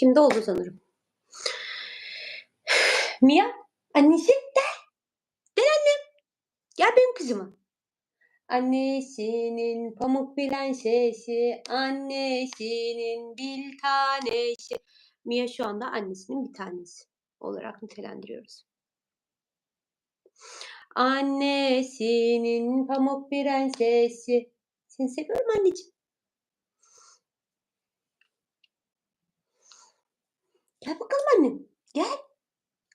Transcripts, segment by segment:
Şimdi oldu sanırım. Mia, annesi gel. Gel annem. Gel benim kızıma. Annesinin pamuk prensesi, annesinin bir tanesi. Mia şu anda annesinin bir tanesi olarak nitelendiriyoruz. Annesinin pamuk prensesi. Seni seviyorum anneciğim. Gel bakalım annem. Gel.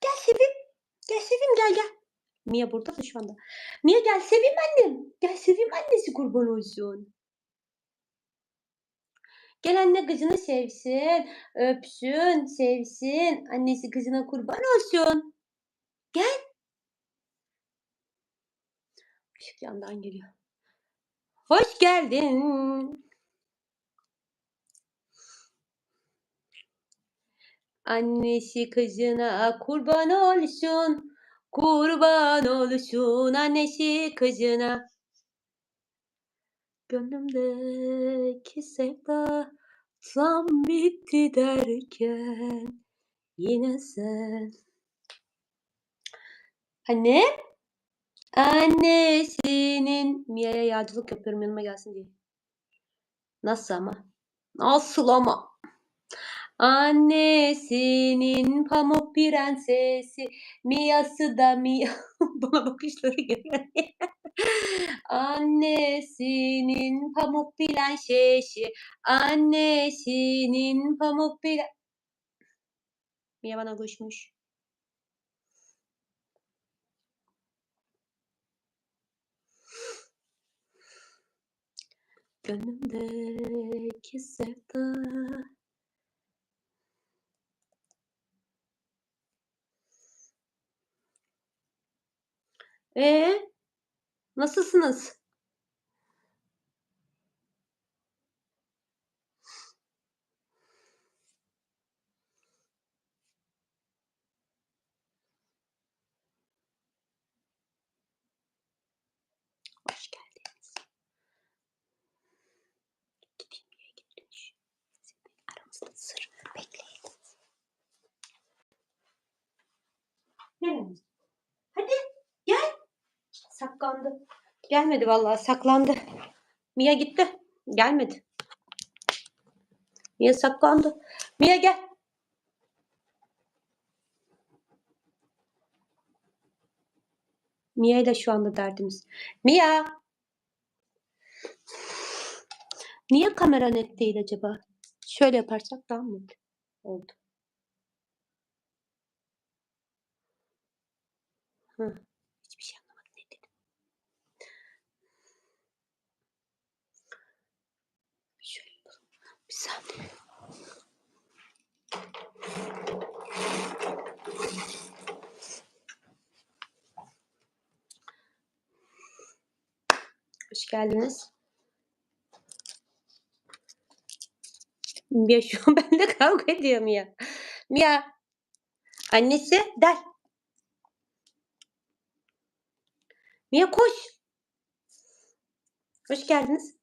Gel sevim. Gel sevim gel gel. Mia burada da şu anda. Mia gel sevim annem. Gel sevim annesi kurban olsun. Gel anne kızını sevsin, öpsün, sevsin. Annesi kızına kurban olsun. Gel. Işık yandan geliyor. Hoş geldin. Annesi kızına kurban olsun. Kurban olsun annesi kızına. Gönlümdeki sevda tam bitti derken yine sen. Anne, annesinin Mia'ya yağcılık yapıyorum yanıma gelsin diye. Nasıl ama? Nasıl ama? Annesinin pamuk prensesi, Mia'sı da Mia. Bana bakışları geliyor. Annesinin pamuk prensesi, annesinin pamuk prensesi. Mia bana koşmuş. Gönlümdeki sevda Ee, nasılsınız? Hoş geldiniz. Gideyim diye. Aramızda sır. Bekleyin. Saklandı. Gelmedi vallahi saklandı. Mia gitti. Gelmedi. Mia saklandı. Mia gel. Mia ile şu anda derdimiz. Mia. Niye kamera net değil acaba? Şöyle yaparsak daha mı oldu? Hı. Hiçbir şey anlamadım ne dedim. Şöyle yapalım. Saniye. Hoş geldiniz. Mia şu an benimle kavga ediyor Mia. Mia. Annesi del. Mia koş. Hoş geldiniz.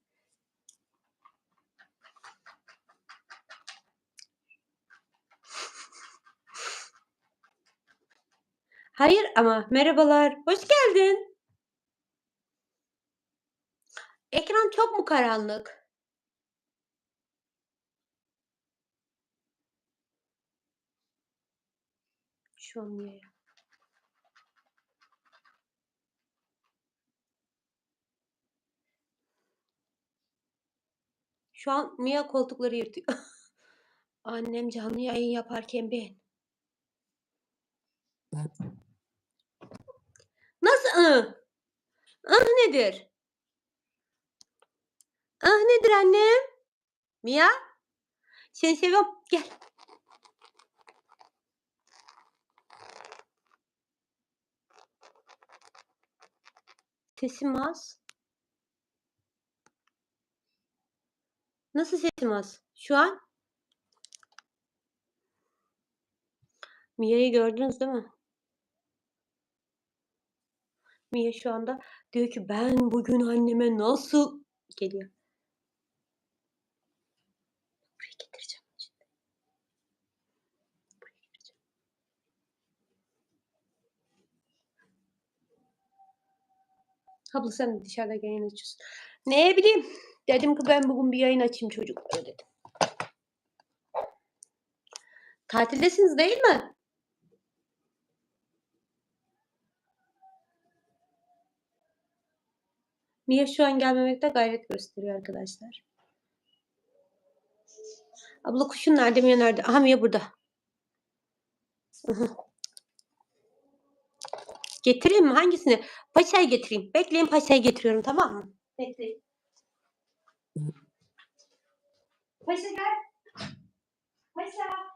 Hayır ama merhabalar. Hoş geldin. Ekran çok mu karanlık? Şu an Mia'ya. Şu an Mia koltukları yırtıyor. Annem canlı yayın yaparken ben. Nasıl ı? Ah nedir? Ah nedir annem? Mia? Seni seviyorum. Gel. Sesim az. Nasıl sesim az? Şu an? Mia'yı gördünüz değil mi? Mia şu anda diyor ki ben bugün anneme nasıl geliyor. Buraya getireceğim. Şimdi. Buraya getireceğim. Abla sen dışarıda yayın açıyorsun. Ne bileyim. Dedim ki ben bugün bir yayın açayım çocuklara dedim. Tatildesiniz değil mi? Mia şu an gelmemekte gayret gösteriyor arkadaşlar. Abla kuşun nerede? Mia nerede? Aha Mia burada. Getireyim mi? Hangisini? Paşayı getireyim. Bekleyin paşayı getiriyorum tamam mı? Bekleyin. Paşa gel. Paşa.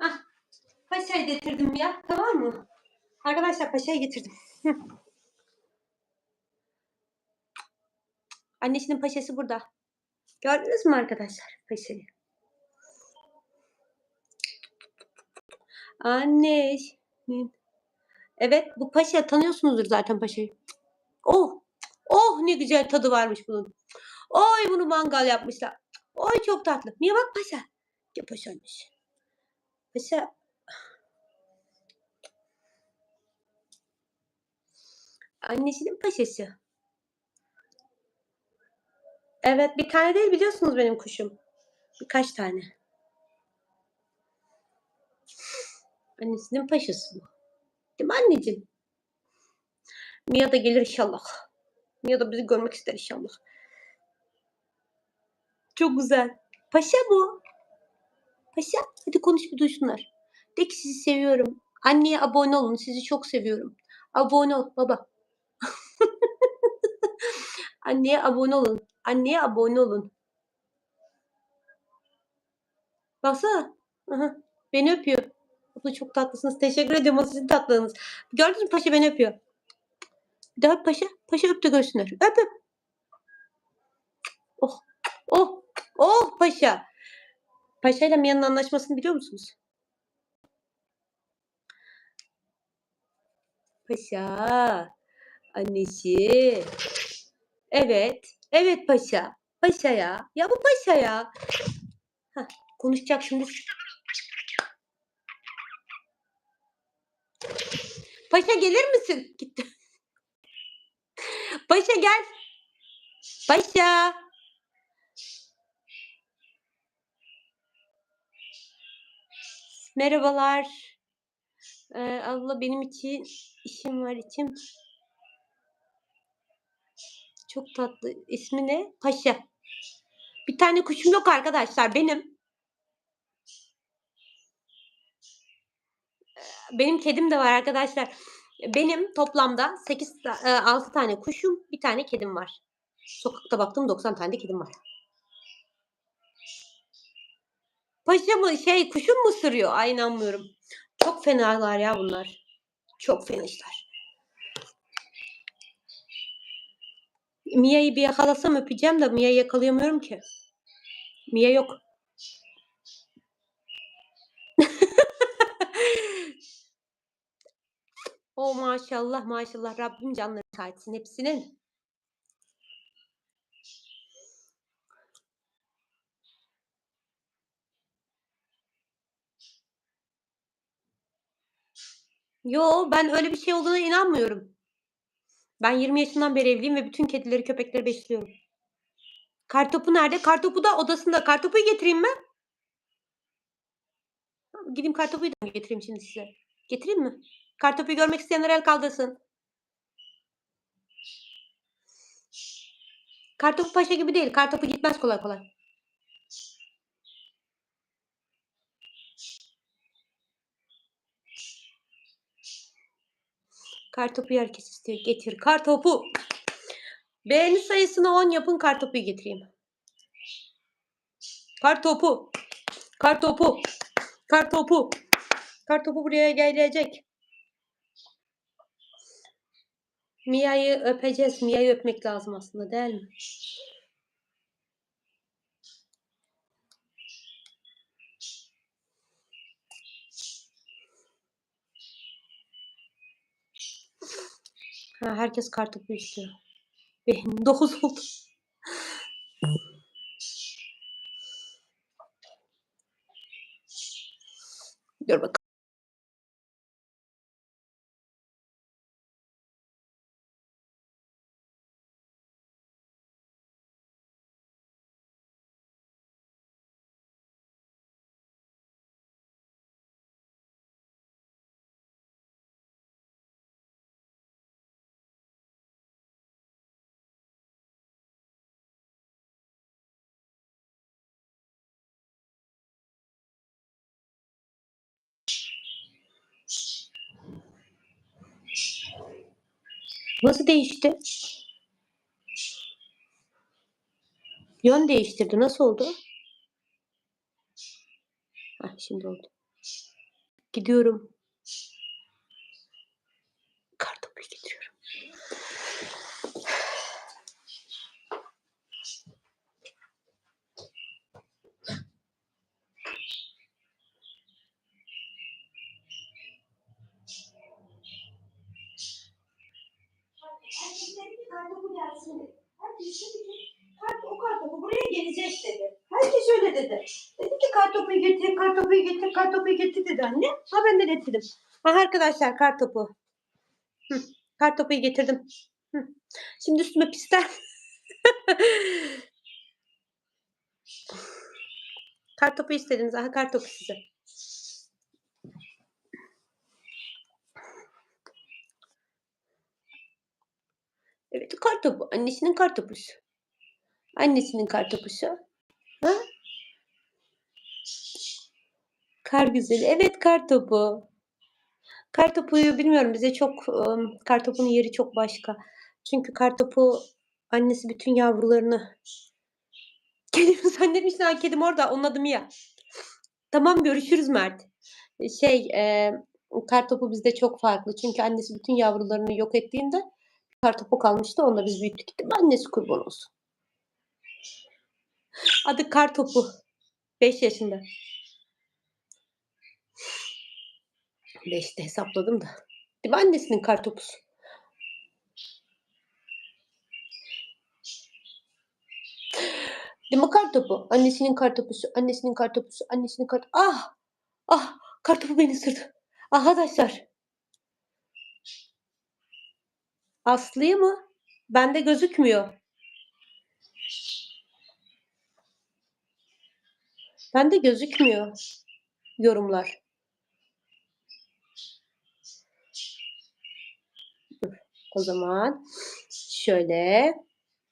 Ah, paşayı getirdim ya. Tamam mı? Arkadaşlar paşayı getirdim. Annesinin paşası burada. Gördünüz mü arkadaşlar paşayı? Anne. Evet bu paşa tanıyorsunuzdur zaten paşayı. Oh. Oh ne güzel tadı varmış bunun. Oy bunu mangal yapmışlar. Oy çok tatlı. Niye bak paşa? Ya paşaymış. Paşa. Annesinin paşası. Evet bir tane değil biliyorsunuz benim kuşum. Birkaç tane. Annesinin paşası bu. Değil mi anneciğim? Mia da gelir inşallah. Mia da bizi görmek ister inşallah. Çok güzel. Paşa bu. Paşa hadi konuş bir duysunlar. De ki sizi seviyorum. Anneye abone olun. Sizi çok seviyorum. Abone ol baba. Anneye abone olun. Anneye abone olun. Baksana. Beni öpüyor. Abla çok tatlısınız. Teşekkür ediyorum. Sizin tatlılığınız. Gördünüz mü paşa beni öpüyor. Bir daha paşa. Paşa öp de görsünler. Öp öp. Oh. Oh. Oh paşa. Paşa ile Mia'nın anlaşmasını biliyor musunuz? Paşa. Annesi. Evet. Evet paşa. Paşa ya. Ya bu paşa ya. Heh, konuşacak şimdi. Paşa gelir misin? Gitti. Paşa gel. Paşa. Merhabalar. Ee, abla benim için işim var içim. Çok tatlı. İsmi ne? Paşa. Bir tane kuşum yok arkadaşlar. Benim. Benim kedim de var arkadaşlar. Benim toplamda 8 6 tane kuşum, bir tane kedim var. Sokakta baktım 90 tane de kedim var. Paşa mı şey kuşum mu sürüyor? Ay inanmıyorum. Çok fenalar ya bunlar. Çok fenişler. Mia'yı bir yakalasam öpeceğim de Mia'yı yakalayamıyorum ki. Mia yok. o maşallah maşallah Rabbim canları sağ hepsinin. Yo ben öyle bir şey olduğuna inanmıyorum. Ben 20 yaşından beri evliyim ve bütün kedileri köpekleri besliyorum. Kartopu nerede? Kartopu da odasında. Kartopuyu getireyim mi? Gideyim kartopuyu da getireyim şimdi size. Getireyim mi? Kartopuyu görmek isteyenler el kaldırsın. Kartopu paşa gibi değil. Kartopu gitmez kolay kolay. Kartopu herkes istiyor. Getir kartopu. Beğeni sayısını 10 yapın kartopuyu getireyim. Kartopu. Kartopu. Kartopu. Kartopu buraya gelecek. Mia'yı öpeceğiz. Mia'yı öpmek lazım aslında değil mi? Ha, herkes kartı büyüktü. Benim 9 oldu. Dur bakalım. Nasıl değişti? Yön değiştirdi. Nasıl oldu? Hah, şimdi oldu. Gidiyorum. Kartopuyu getiriyorum. Gelsin dedi. Herkes ki kart, o kartopu buraya gelecek dedi. Herkes öyle dedi. Dedi ki kartopuyu getir, kartopuyu getir, kartopuyu getir dedi anne. Ha ben de getirdim. Ha arkadaşlar kartopu. Hı, kartopuyu getirdim. Hı. Şimdi üstüme pisler. kartopu istediniz. Aha kartopu size. Evet kartopu. Annesinin kartopusu. Annesinin kartopusu. Ha? Kar güzeli. Evet kartopu. Kartopuyu bilmiyorum bize çok kartopunun yeri çok başka. Çünkü kartopu annesi bütün yavrularını kedimi zannetmişsin ha kedim orada onun adı Mia. Tamam görüşürüz Mert. Şey e, kartopu bizde çok farklı. Çünkü annesi bütün yavrularını yok ettiğinde kartopu kalmıştı. Da biz büyüttük. Gittim annesi kurban olsun. Adı kartopu. 5 yaşında. 5'te hesapladım da. Değil mi annesinin kartopusu? Değil mi kartopu? Annesinin kartopusu, annesinin kartopusu, annesinin kart... Ah! Ah! Kartopu beni ısırdı. Arkadaşlar. Aslı'yı mı? Bende gözükmüyor. Bende gözükmüyor yorumlar. O zaman şöyle.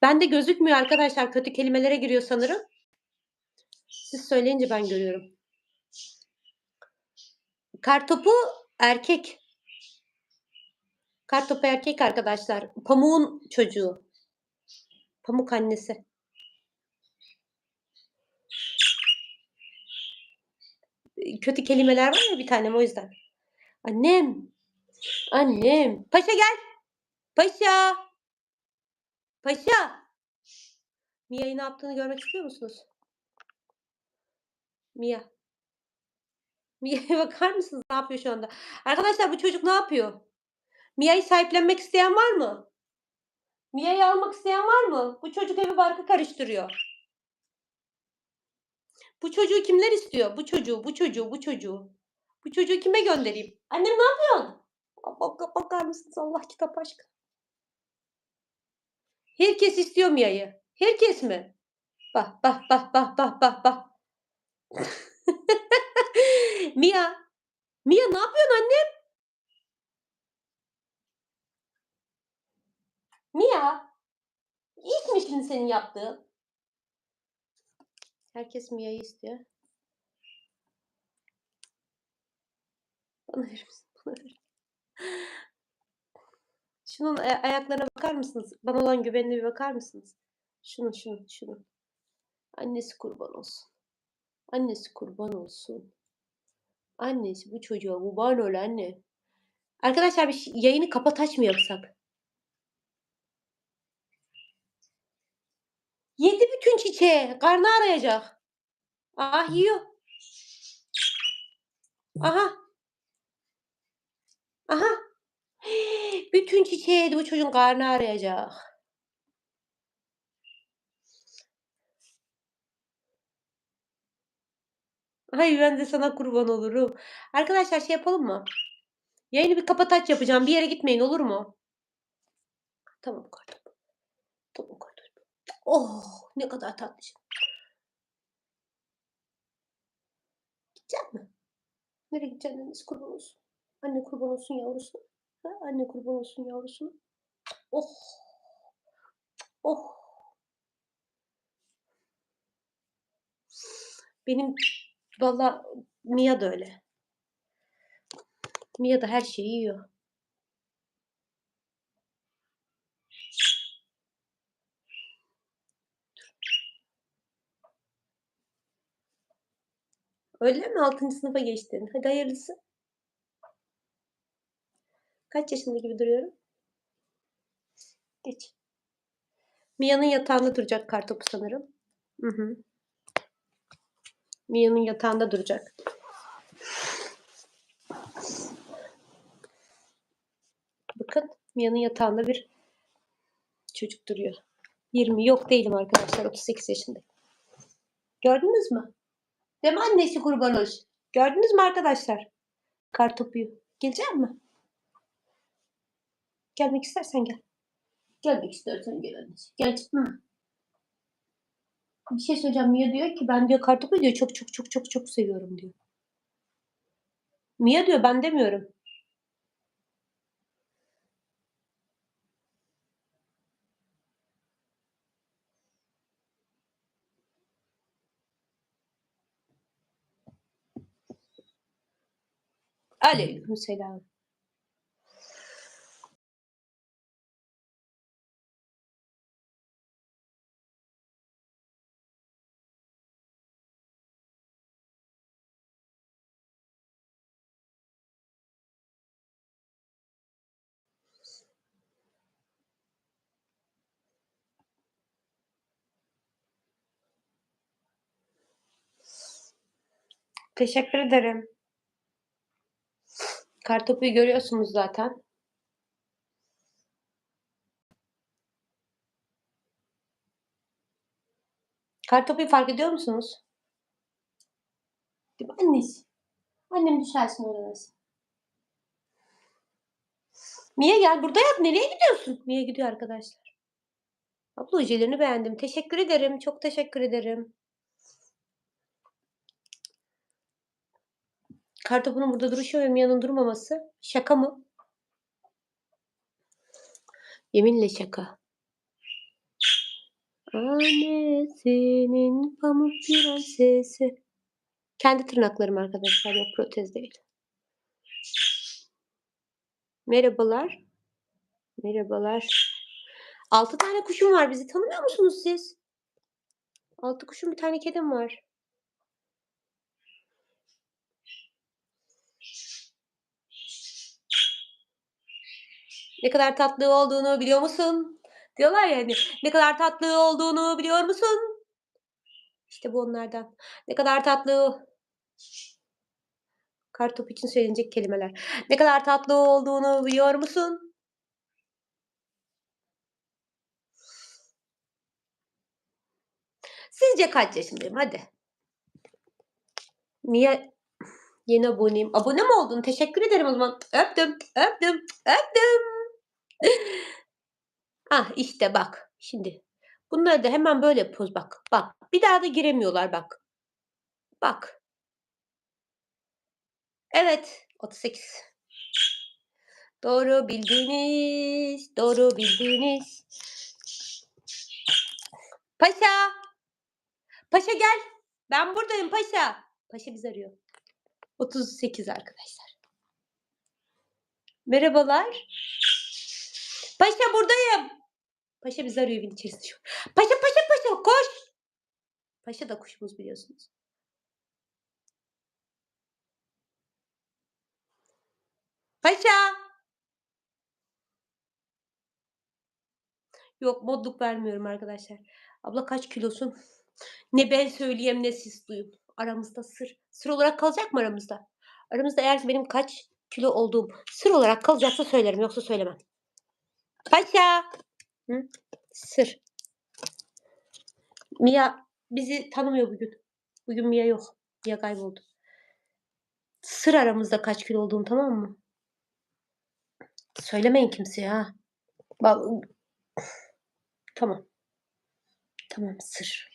Bende gözükmüyor arkadaşlar. Kötü kelimelere giriyor sanırım. Siz söyleyince ben görüyorum. Kartopu erkek. Kartopu erkek arkadaşlar. Pamuğun çocuğu. Pamuk annesi. Kötü kelimeler var ya bir tanem o yüzden. Annem. Annem. Paşa gel. Paşa. Paşa. Mia'yı ne yaptığını görmek istiyor musunuz? Mia. Mia'ya bakar mısınız? Ne yapıyor şu anda? Arkadaşlar bu çocuk ne yapıyor? Mia'yı sahiplenmek isteyen var mı? Mia'yı almak isteyen var mı? Bu çocuk evi barkı karıştırıyor. Bu çocuğu kimler istiyor? Bu çocuğu, bu çocuğu, bu çocuğu. Bu çocuğu kime göndereyim? Annem ne yapıyorsun? Bak, bakar mısınız Allah kitap aşkına? Herkes istiyor Mia'yı. Herkes mi? Bak bak bak bak bak bak bak. Mia. Mia ne yapıyorsun annem? Mia. İlk mi şimdi senin yaptığın? Herkes Mia'yı istiyor. Bana verir misin? Bana verir. Şunun aya- ayaklarına bakar mısınız? Bana olan güvenine bir bakar mısınız? Şunun şunun şunun. Annesi kurban olsun. Annesi kurban olsun. Annesi bu çocuğa kurban ol anne. Arkadaşlar bir yayını kapat aç mı yapsak? Yedi bütün çiçeği. Karnı arayacak. Ah yiyor. Aha. Aha. Bütün çiçeği yedi bu çocuğun karnı arayacak. Ay ben de sana kurban olurum. Arkadaşlar şey yapalım mı? Yayını bir kapataç yapacağım. Bir yere gitmeyin olur mu? Tamam kardeşim. Tamam kardeşim. Oh ne kadar tatlısın. Gidecek mi? Nereye gideceksin annesi kurban olsun? Anne kurban olsun yavrusu. Ha? Anne kurban olsun yavrusu. Oh. Oh. Benim valla Mia da öyle. Mia da her şeyi yiyor. Öyle mi? 6. sınıfa geçtin. Hadi hayırlısı. Kaç yaşında gibi duruyorum? Geç. Mia'nın yatağında duracak kartopu sanırım. Hı hı. Mia'nın yatağında duracak. Bakın Mia'nın yatağında bir çocuk duruyor. 20 yok değilim arkadaşlar 38 yaşındayım. Gördünüz mü? Mi annesi kurban olsun? Gördünüz mü arkadaşlar? Kartopuyu. Gelecek mi? Gelmek istersen gel. Gelmek istersen gel annesi. Gel. Hı. Bir şey söyleyeceğim. Mia diyor ki ben diyor kartopu diyor çok çok çok çok çok seviyorum diyor. Mia diyor ben demiyorum. Aleyküm selam. Teşekkür ederim. Kartopuyu görüyorsunuz zaten. Kartopuyu fark ediyor musunuz? Değil mi annesi? Annem düşersin orası. Mia gel burada yat. Nereye gidiyorsun? Mia gidiyor arkadaşlar. Abla ojelerini beğendim. Teşekkür ederim. Çok teşekkür ederim. Kartopunun burada duruşu ve Mia'nın durmaması şaka mı? Yeminle şaka. Annesinin pamuk prensesi. Kendi tırnaklarım arkadaşlar yok protez değil. Merhabalar. Merhabalar. Altı tane kuşum var. Bizi tanımıyor musunuz siz? Altı kuşum bir tane kedim var. Ne kadar tatlı olduğunu biliyor musun? Diyorlar ya hani ne kadar tatlı olduğunu biliyor musun? İşte bu onlardan. Ne kadar tatlı. Kartop için söylenecek kelimeler. Ne kadar tatlı olduğunu biliyor musun? Sizce kaç yaşındayım? Hadi. Niye yeni aboneyim? Abone mi oldun? Teşekkür ederim o zaman. Öptüm, öptüm, öptüm. Ah işte bak. Şimdi bunları da hemen böyle poz bak. Bak. Bir daha da giremiyorlar bak. Bak. Evet. 38. Doğru bildiniz. Doğru bildiniz. Paşa. Paşa gel. Ben buradayım paşa. Paşa bizi arıyor. 38 arkadaşlar. Merhabalar. Paşa buradayım. Paşa bizi arıyor evin içerisinde. Paşa paşa paşa koş. Paşa da kuşumuz biliyorsunuz. Paşa. Yok modluk vermiyorum arkadaşlar. Abla kaç kilosun? Ne ben söyleyeyim ne siz duyun. Aramızda sır. Sır olarak kalacak mı aramızda? Aramızda eğer benim kaç kilo olduğum sır olarak kalacaksa söylerim yoksa söylemem. Paşa. Hı? Sır. Mia bizi tanımıyor bugün. Bugün Mia yok. Mia kayboldu. Sır aramızda kaç kilo olduğunu tamam mı? Söylemeyin kimseye ha. Bak. Tamam. Tamam sır.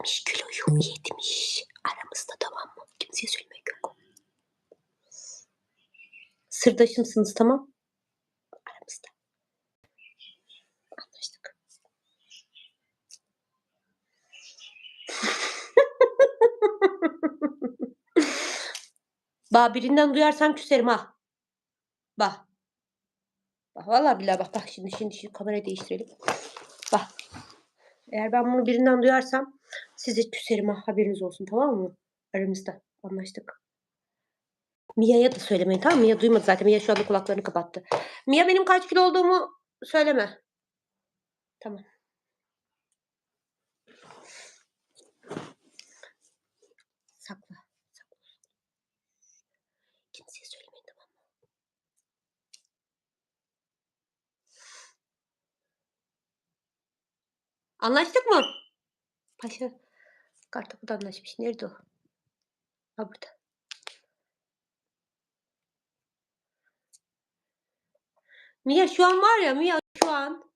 70 kiloyum 70. Aramızda tamam mı? Kimseye söylemek yok. Sırdaşımsınız tamam. Aramızda. Anlaştık. Bak birinden duyarsam küserim ha. Bak. Bak vallahi billahi bak bak şimdi şimdi, şimdi kamerayı değiştirelim. Bak. Eğer ben bunu birinden duyarsam size küserim ha haberiniz olsun tamam mı? Aramızda anlaştık. Mia'ya da söylemeyin tamam mı? Mia duymadı zaten. Mia şu anda kulaklarını kapattı. Mia benim kaç kilo olduğumu söyleme. Tamam. Sakla. Sakla. Kimseye söylemeyin tamam mı? Anlaştık mı? Paşa kartopu anlaşmış. Nerede o? Ha burada. Mia şu an var ya Mia şu an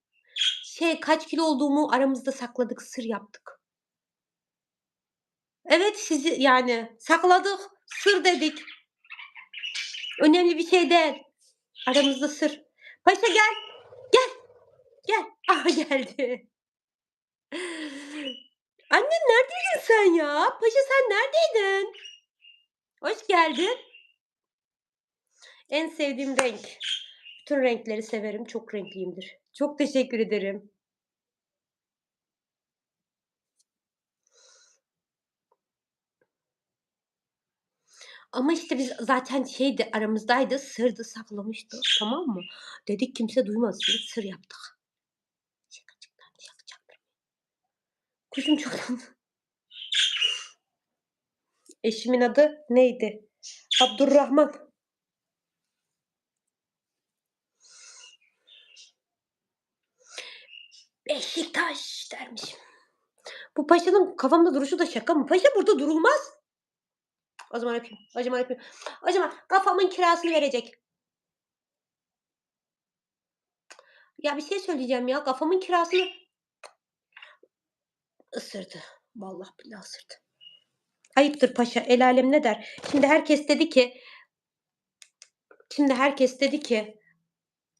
şey kaç kilo olduğumu aramızda sakladık, sır yaptık. Evet sizi yani sakladık, sır dedik. Önemli bir şey değil. Aramızda sır. Paşa gel. Gel. Gel. Aha geldi. Annem neredeydin sen ya? Paşa sen neredeydin? Hoş geldin. En sevdiğim renk. Bütün renkleri severim. Çok renkliyimdir. Çok teşekkür ederim. Ama işte biz zaten şeydi aramızdaydı. Sırdı saklamıştı. Tamam mı? Dedik kimse duymasın. Sır yaptık. Kuşum çok. Eşimin adı neydi? Abdurrahman. Beşiktaş dermişim. Bu paşanın kafamda duruşu da şaka mı? Paşa burada durulmaz. O zaman öpeyim. O zaman öpeyim. O zaman kafamın kirasını verecek. Ya bir şey söyleyeceğim ya. Kafamın kirasını ısırdı. Vallahi billahi ısırdı. Ayıptır paşa. El alem ne der? Şimdi herkes dedi ki şimdi herkes dedi ki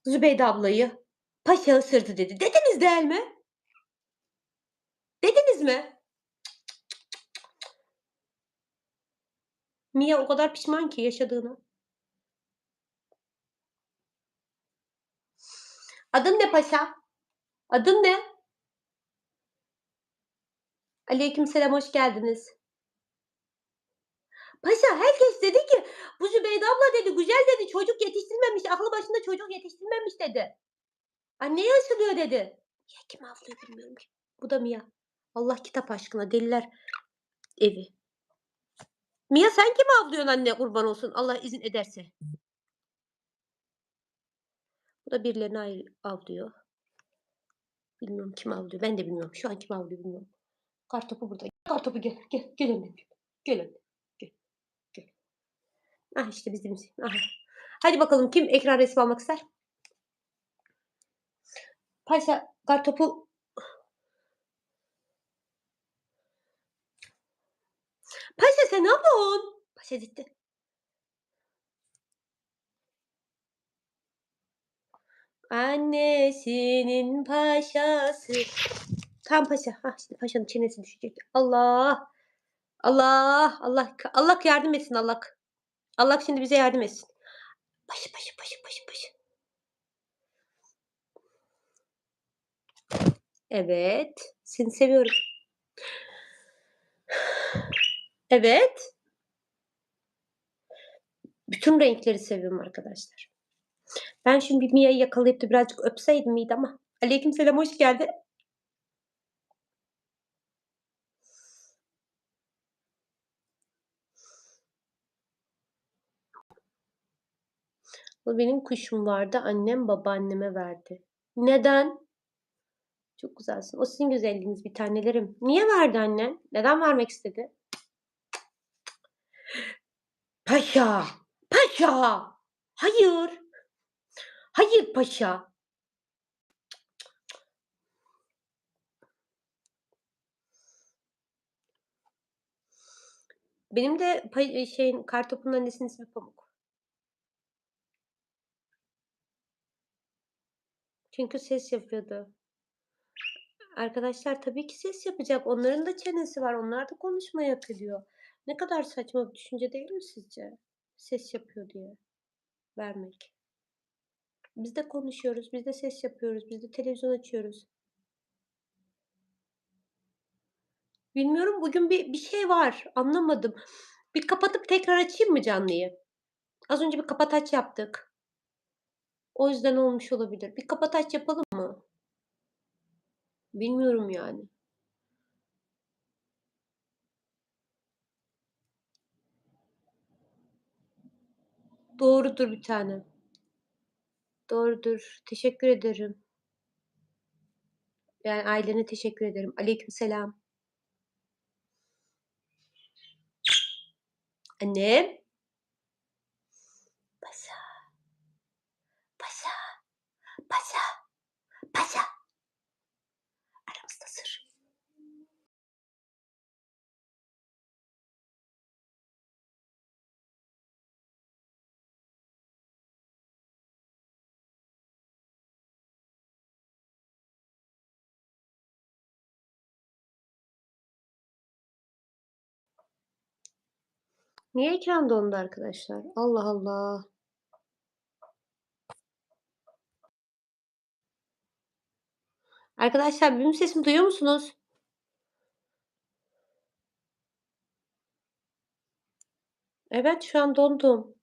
Zübeyde ablayı paşa ısırdı dedi. Dediniz değil mi? Dediniz mi? Mia o kadar pişman ki yaşadığına. Adın ne paşa? Adın ne? Aleykümselam hoş geldiniz. Paşa herkes dedi ki bu Zübeyde abla dedi güzel dedi çocuk yetiştirmemiş aklı başında çocuk yetiştirmemiş dedi. Anneye ısırıyor dedi. Ya kim avlıyor bilmiyorum ki. Bu da Mia. Allah kitap aşkına deliler evi. Mia sen kim avlıyorsun anne kurban olsun Allah izin ederse. Bu da birilerini avlıyor. Bilmiyorum kim avlıyor. Ben de bilmiyorum. Şu an kim avlıyor bilmiyorum. Kartopu burada. Kartopu gel. Gel. Gel annem. Gel. Annem. Gel. Gel. Ah işte bizim. Aha. Hadi bakalım kim ekran resmi almak ister? Paşa kartopu Paşa sen ne yapıyorsun? Paşa gitti. Annesinin paşası. Tam paşa. Ha şimdi paşanın çenesi düşecek. Allah. Allah. Allah. Allah yardım etsin Allah. Allah şimdi bize yardım etsin. Paşa paşa paşa paşa paşa. Evet. Seni seviyorum. Evet. Bütün renkleri seviyorum arkadaşlar. Ben şimdi Mia'yı yakalayıp da birazcık öpseydim iyiydi ama. Aleykümselam hoş geldin. Bu benim kuşum vardı. Annem babaanneme verdi. Neden? Çok güzelsin. O sizin güzelliğiniz bir tanelerim. Niye verdi annen? Neden vermek istedi? Paşa! Paşa! Hayır! Hayır paşa! Benim de şeyin Kartopu'nun annesinin ismi Pamuk. Çünkü ses yapıyordu. Arkadaşlar tabii ki ses yapacak. Onların da çenesi var. Onlar da konuşma yapıyor. Ne kadar saçma bir düşünce değil mi sizce? Ses yapıyor diye vermek. Biz de konuşuyoruz, biz de ses yapıyoruz, biz de televizyon açıyoruz. Bilmiyorum bugün bir bir şey var. Anlamadım. Bir kapatıp tekrar açayım mı canlıyı? Az önce bir kapataç yaptık. O yüzden olmuş olabilir. Bir kapataç yapalım mı? Bilmiyorum yani. Doğrudur bir tanem. Doğrudur. Teşekkür ederim. Yani ailene teşekkür ederim. Aleykümselam. Annem. Paşa. Paşa. Paşa. Paşa. Aramızda sır. Niye ekran dondu arkadaşlar? Allah Allah. Arkadaşlar benim sesimi duyuyor musunuz? Evet, şu an dondum.